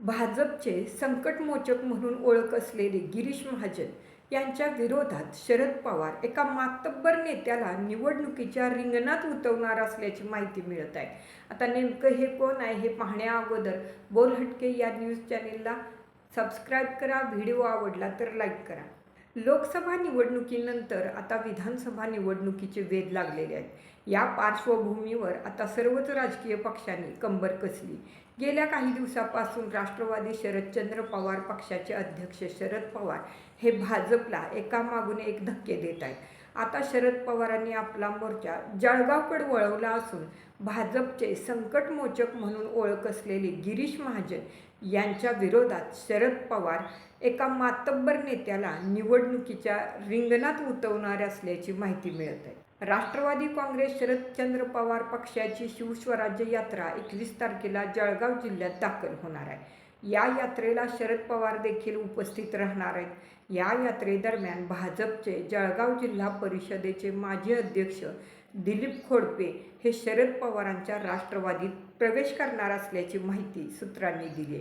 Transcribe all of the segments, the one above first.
भाजपचे संकटमोचक म्हणून ओळख असलेले गिरीश महाजन यांच्या विरोधात शरद पवार एका मातब्बर नेत्याला निवडणुकीच्या रिंगणात उतरवणार असल्याची माहिती मिळत आहे. आता नेमकं हे कोण आहे हे पाहण्या अगोदर या न्यूज चॅनेलला सबस्क्राईब करा व्हिडिओ आवडला तर लाईक करा. लोकसभा निवडणुकीनंतर आता विधानसभा निवडणुकीचे वेध लागलेले आहेत. या पार्श्वभूमीवर आता सर्वच राजकीय पक्षांनी कंबर कसली. गेल्या काही दिवसापासून राष्ट्रवादी शरदचंद्र पवार पक्षाचे अध्यक्ष शरद पवार हे भाजपला एकामागून एक धक्के देत आहेत. आता शरद पवारांनी आपला मोर्चा जळगावकडे वळवला असून भाजपचे संकटमोचक म्हणून ओळख असलेले गिरीश महाजन यांच्या विरोधात शरद पवार एका मातब्बर नेत्याला निवडणुकीच्या रिंगणात उतवणार असल्याची माहिती मिळत आहे. राष्ट्रवादी काँग्रेस शरदचंद्र पवार पक्षाची शिवस्वराज्य यात्रा एकवीस तारखेला जळगाव जिल्ह्यात दाखल होणार आहे. या यात्रेला शरद पवार देखील उपस्थित राहणार आहेत. या यात्रेदरम्यान भाजपचे जळगाव जिल्हा परिषदेचे माजी अध्यक्ष दिलीप खोडपे हे शरद पवारांच्या राष्ट्रवादीत प्रवेश करणार असल्याची माहिती सूत्रांनी दिली.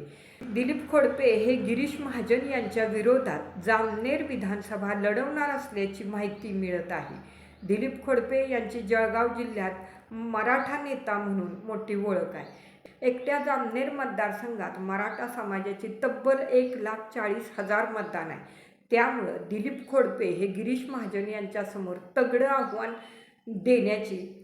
दिलीप खोडपे हे गिरीश महाजन यांच्या विरोधात जामनेर विधानसभा लढवणार असल्याची माहिती मिळत आहे. दिलीप खोडपे यांची जळगाव जिल्ह्यात मराठा नेता म्हणून मोठी ओळख आहे. एकट्या जामनेर मतदारसंघात मराठा समाजाची तब्बल एक लाख चाळीस हजार मतदान आहे. त्यामुळं दिलीप खोडपे हे गिरीश महाजन यांच्यासमोर तगडं आव्हान देण्याची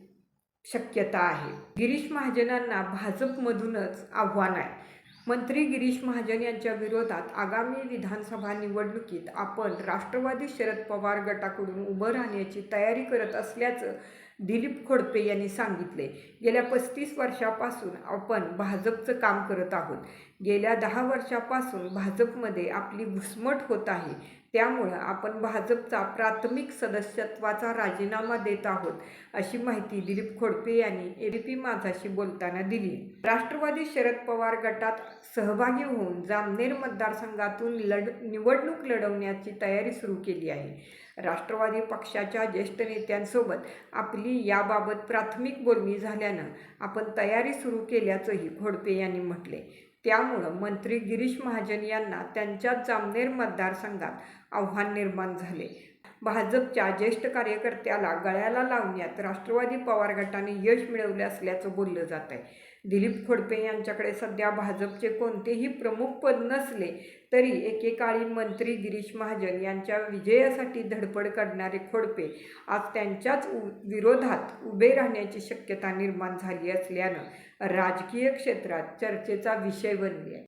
शक्यता आहे. गिरीश महाजनांना भाजपमधूनच आव्हान आहे. मंत्री गिरीश महाजन यांच्या विरोधात आगामी विधानसभा निवडणुकीत आपण राष्ट्रवादी शरद पवार गटाकडून उभं राहण्याची तयारी करत असल्याचं दिलीप खोडपे यांनी सांगितले. गेल्या पस्तीस वर्षापासून आपण भाजपचं काम करत आहोत. गेल्या दहा वर्षापासून भाजपमध्ये आपली घुसमट होत आहे. त्यामुळं आपण भाजपचा प्राथमिक सदस्यत्वाचा राजीनामा देत आहोत अशी माहिती दिलीप खोडपे यांनी एबीपी माझाशी बोलताना दिली. राष्ट्रवादी शरद पवार गटात सहभागी होऊन जामनेर मतदारसंघातून लढ निवडणूक लढवण्याची तयारी सुरू केली आहे. राष्ट्रवादी पक्षाच्या ज्येष्ठ नेत्यांसोबत आपली याबाबत प्राथमिक बोलणी झाल्यानं आपण तयारी सुरू केल्याचंही खोडपे यांनी म्हटले. त्यामुळं मंत्री गिरीश महाजन यांना त्यांच्या जामनेर मतदारसंघात आव्हान निर्माण झाले. भाजपच्या ज्येष्ठ कार्यकर्त्याला गळ्याला लावण्यात राष्ट्रवादी पवार गटाने यश मिळवले असल्याचं बोललं जात आहे. दिलीप खोडपे यांच्याकडे सध्या भाजपचे कोणतेही प्रमुख पद नसले तरी एकेकाळी मंत्री गिरीश महाजन यांच्या विजयासाठी धडपड करणारे खोडपे आज त्यांच्याच उ विरोधात उभे राहण्याची शक्यता निर्माण झाली असल्यानं राजकीय क्षेत्रात चर्चेचा विषय बनली आहे.